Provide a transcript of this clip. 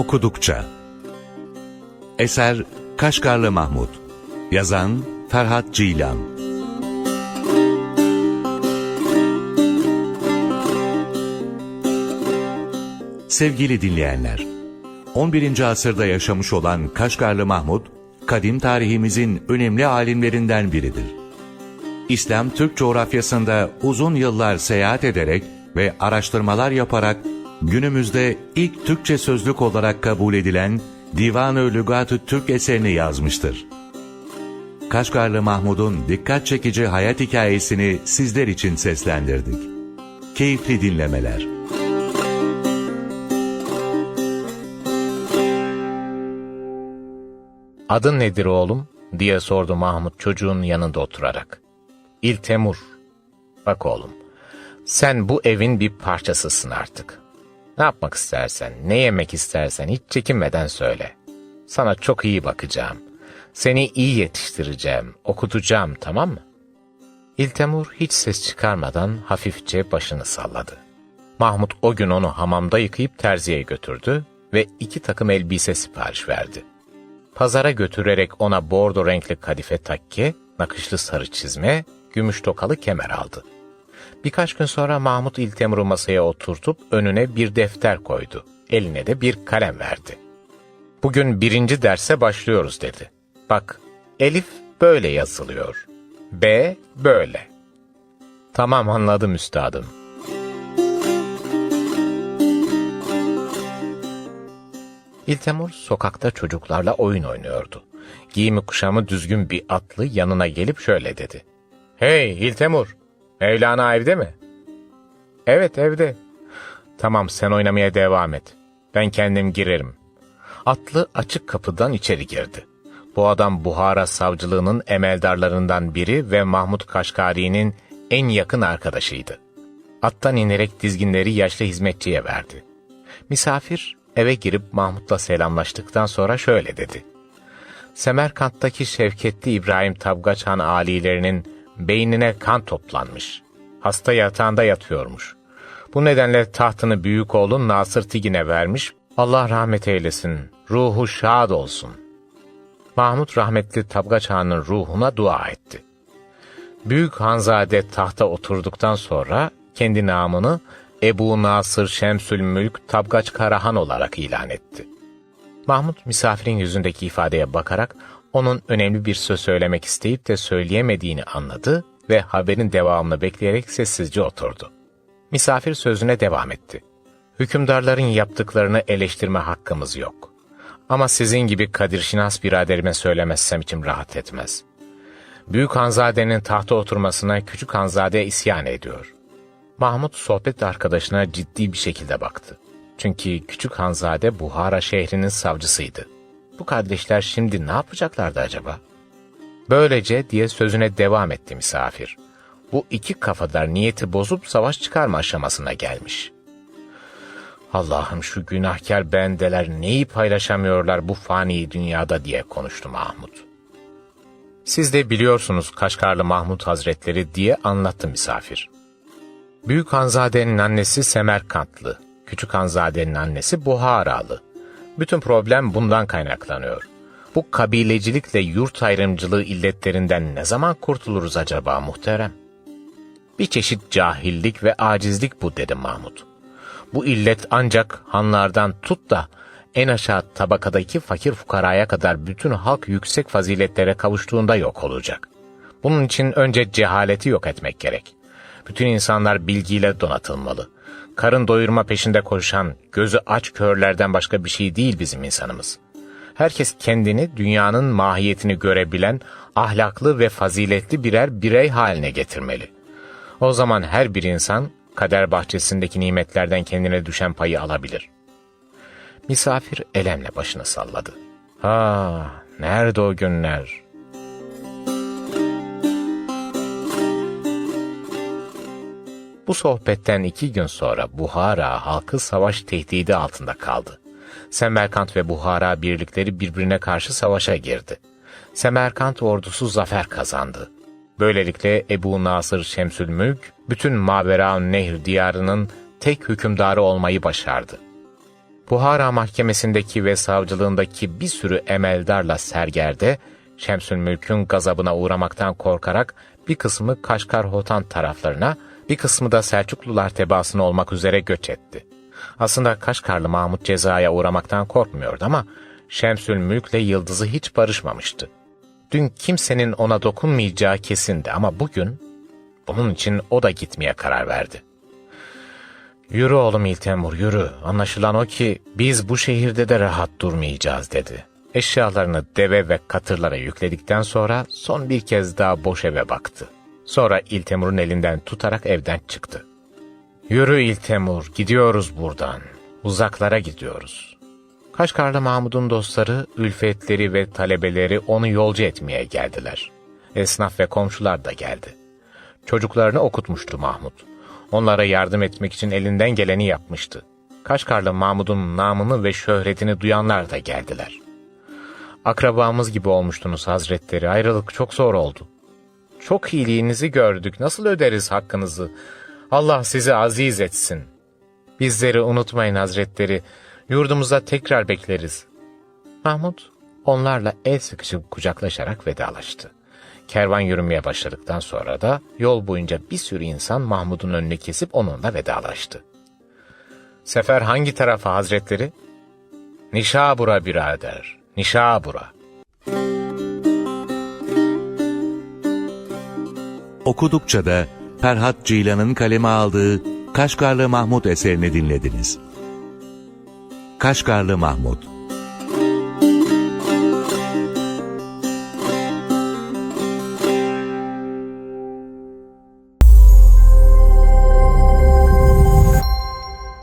okudukça. Eser Kaşgarlı Mahmut. Yazan Ferhat Cilan. Sevgili dinleyenler, 11. asırda yaşamış olan Kaşgarlı Mahmut, kadim tarihimizin önemli alimlerinden biridir. İslam Türk coğrafyasında uzun yıllar seyahat ederek ve araştırmalar yaparak günümüzde ilk Türkçe sözlük olarak kabul edilen Divan-ı Lügat-ı Türk eserini yazmıştır. Kaşgarlı Mahmud'un dikkat çekici hayat hikayesini sizler için seslendirdik. Keyifli dinlemeler. Adın nedir oğlum? diye sordu Mahmut çocuğun yanında oturarak. İltemur. Bak oğlum, sen bu evin bir parçasısın artık. Ne yapmak istersen, ne yemek istersen hiç çekinmeden söyle. Sana çok iyi bakacağım. Seni iyi yetiştireceğim, okutacağım tamam mı? İltemur hiç ses çıkarmadan hafifçe başını salladı. Mahmut o gün onu hamamda yıkayıp terziye götürdü ve iki takım elbise sipariş verdi. Pazara götürerek ona bordo renkli kadife takke, nakışlı sarı çizme, gümüş tokalı kemer aldı. Birkaç gün sonra Mahmut İltemur'u masaya oturtup önüne bir defter koydu. Eline de bir kalem verdi. Bugün birinci derse başlıyoruz dedi. Bak, Elif böyle yazılıyor. B böyle. Tamam anladım üstadım. İltemur sokakta çocuklarla oyun oynuyordu. Giyimi kuşamı düzgün bir atlı yanına gelip şöyle dedi. Hey İltemur, Mevlana evde mi? Evet evde. Tamam sen oynamaya devam et. Ben kendim girerim. Atlı açık kapıdan içeri girdi. Bu adam Buhara savcılığının emeldarlarından biri ve Mahmut Kaşgari'nin en yakın arkadaşıydı. Attan inerek dizginleri yaşlı hizmetçiye verdi. Misafir eve girip Mahmut'la selamlaştıktan sonra şöyle dedi. Semerkant'taki Şevketli İbrahim Tabgaç alilerinin beynine kan toplanmış. Hasta yatağında yatıyormuş. Bu nedenle tahtını büyük oğlun Nasır Tigin'e vermiş. Allah rahmet eylesin, ruhu şad olsun. Mahmut rahmetli Tabgaç Han'ın ruhuna dua etti. Büyük Hanzade tahta oturduktan sonra kendi namını Ebu Nasır Şemsül Mülk Tabgaç Karahan olarak ilan etti. Mahmut misafirin yüzündeki ifadeye bakarak onun önemli bir söz söylemek isteyip de söyleyemediğini anladı ve haberin devamını bekleyerek sessizce oturdu. Misafir sözüne devam etti. Hükümdarların yaptıklarını eleştirme hakkımız yok. Ama sizin gibi Kadir Şinas biraderime söylemezsem içim rahat etmez. Büyük Hanzade'nin tahta oturmasına Küçük Hanzade isyan ediyor. Mahmut sohbet arkadaşına ciddi bir şekilde baktı. Çünkü Küçük Hanzade Buhara şehrinin savcısıydı. Bu kardeşler şimdi ne yapacaklardı acaba? Böylece diye sözüne devam etti misafir. Bu iki kafadar niyeti bozup savaş çıkarma aşamasına gelmiş. Allah'ım şu günahkar bendeler neyi paylaşamıyorlar bu fani dünyada diye konuştu Mahmut. Siz de biliyorsunuz Kaşgarlı Mahmut Hazretleri diye anlattı misafir. Büyük Hanzade'nin annesi Semerkantlı, Küçük Hanzade'nin annesi Buharalı. Bütün problem bundan kaynaklanıyor. Bu kabilecilikle yurt ayrımcılığı illetlerinden ne zaman kurtuluruz acaba muhterem? Bir çeşit cahillik ve acizlik bu dedi Mahmut. Bu illet ancak hanlardan tut da en aşağı tabakadaki fakir fukaraya kadar bütün halk yüksek faziletlere kavuştuğunda yok olacak. Bunun için önce cehaleti yok etmek gerek. Bütün insanlar bilgiyle donatılmalı. Karın doyurma peşinde koşan, gözü aç körlerden başka bir şey değil bizim insanımız. Herkes kendini dünyanın mahiyetini görebilen, ahlaklı ve faziletli birer birey haline getirmeli. O zaman her bir insan kader bahçesindeki nimetlerden kendine düşen payı alabilir. Misafir elemle başını salladı. Ha, nerede o günler? Bu sohbetten iki gün sonra Buhara halkı savaş tehdidi altında kaldı. Semerkant ve Buhara birlikleri birbirine karşı savaşa girdi. Semerkant ordusu zafer kazandı. Böylelikle Ebu Nasır Şemsülmülk, bütün Mavera Nehir diyarının tek hükümdarı olmayı başardı. Buhara mahkemesindeki ve savcılığındaki bir sürü emeldarla sergerde, Şemsül Mülk'ün gazabına uğramaktan korkarak bir kısmı Kaşgar Hotan taraflarına, bir kısmı da Selçuklular tebaasına olmak üzere göç etti. Aslında Kaşgarlı Mahmut cezaya uğramaktan korkmuyordu ama Şemsül Mülk'le Yıldız'ı hiç barışmamıştı. Dün kimsenin ona dokunmayacağı kesindi ama bugün bunun için o da gitmeye karar verdi. Yürü oğlum İltemur yürü. Anlaşılan o ki biz bu şehirde de rahat durmayacağız dedi. Eşyalarını deve ve katırlara yükledikten sonra son bir kez daha boş eve baktı. Sonra İltemur'un elinden tutarak evden çıktı. Yürü İltemur gidiyoruz buradan. Uzaklara gidiyoruz. Kaşgarlı Mahmud'un dostları, ülfetleri ve talebeleri onu yolcu etmeye geldiler. Esnaf ve komşular da geldi. Çocuklarını okutmuştu Mahmud. Onlara yardım etmek için elinden geleni yapmıştı. Kaşgarlı Mahmud'un namını ve şöhretini duyanlar da geldiler. Akrabamız gibi olmuştunuz hazretleri, ayrılık çok zor oldu. Çok iyiliğinizi gördük, nasıl öderiz hakkınızı? Allah sizi aziz etsin. Bizleri unutmayın hazretleri, yurdumuza tekrar bekleriz. Mahmud onlarla el sıkışıp kucaklaşarak vedalaştı. Kervan yürümeye başladıktan sonra da yol boyunca bir sürü insan Mahmud'un önünü kesip onunla vedalaştı. Sefer hangi tarafa hazretleri? Nişabura birader, Nişabura. Okudukça da Ferhat Ceylan'ın kaleme aldığı Kaşgarlı Mahmut eserini dinlediniz. Kaşgarlı Mahmut